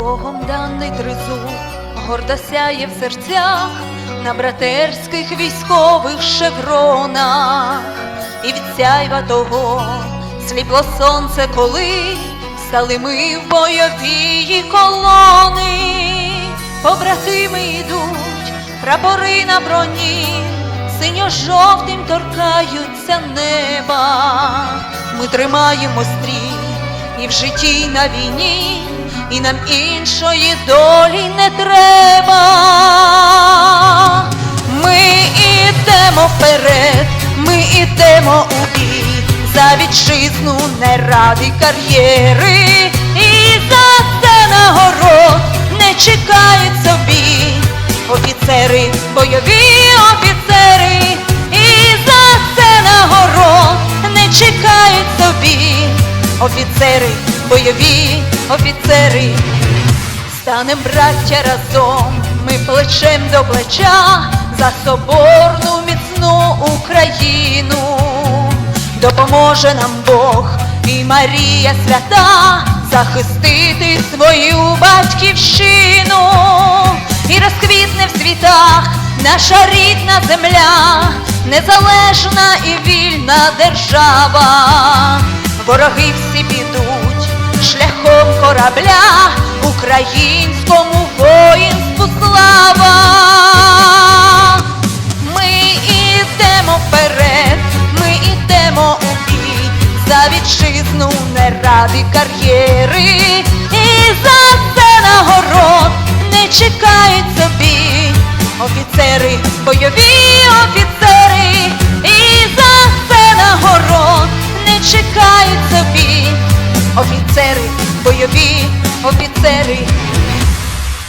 Богом даний тризуб гордо сяє в серцях на братерських військових шевронах, і від сяйва того сліпло сонце, коли стали ми в бойові колони, побратими йдуть, прапори на броні, синьо-жовтим торкаються неба. Ми тримаємо стрій і в житті, і на війні, і нам іншої долі не треба. Ми ідемо вперед, ми ідемо у бій за вітчизну не ради кар'єри, і за це нагород не чекають собі офіцери, бойові офіцери, і за це нагород не чекають собі офіцери, бойові офіцери. Станем браття разом, ми плечем до плеча за соборну міцну Україну. Допоможе нам Бог і Марія свята захистити свою батьківщину і розквітне в світах наша рідна земля, незалежна і вільна держава. Вороги всі підуть корабля, українському воїнству слава. Ми ідемо вперед, ми ідемо у бій. За вітчизну не ради кар'єри, і за це нагород не чекають собі. Офіцери, бойові офіцери,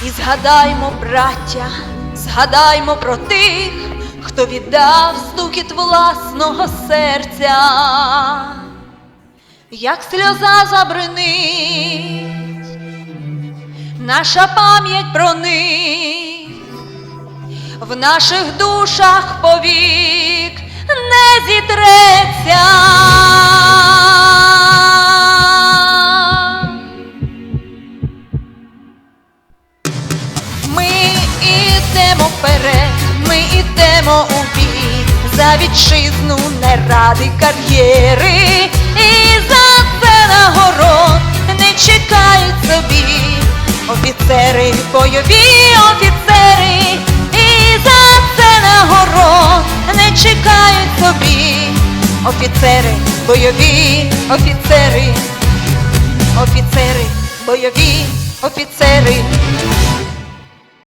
І згадаймо, браття, згадаймо про тих, хто віддав стукіт власного серця, як сльоза забринить, наша пам'ять про них в наших душах повік не зітреться. Вперед, ми ідемо у бій за вітчизну не ради кар'єри, і за це нагород не чекають собі. Офіцери, бойові офіцери, і за це нагород не чекають собі. Офіцери, бойові офіцери, офіцери, бойові офіцери.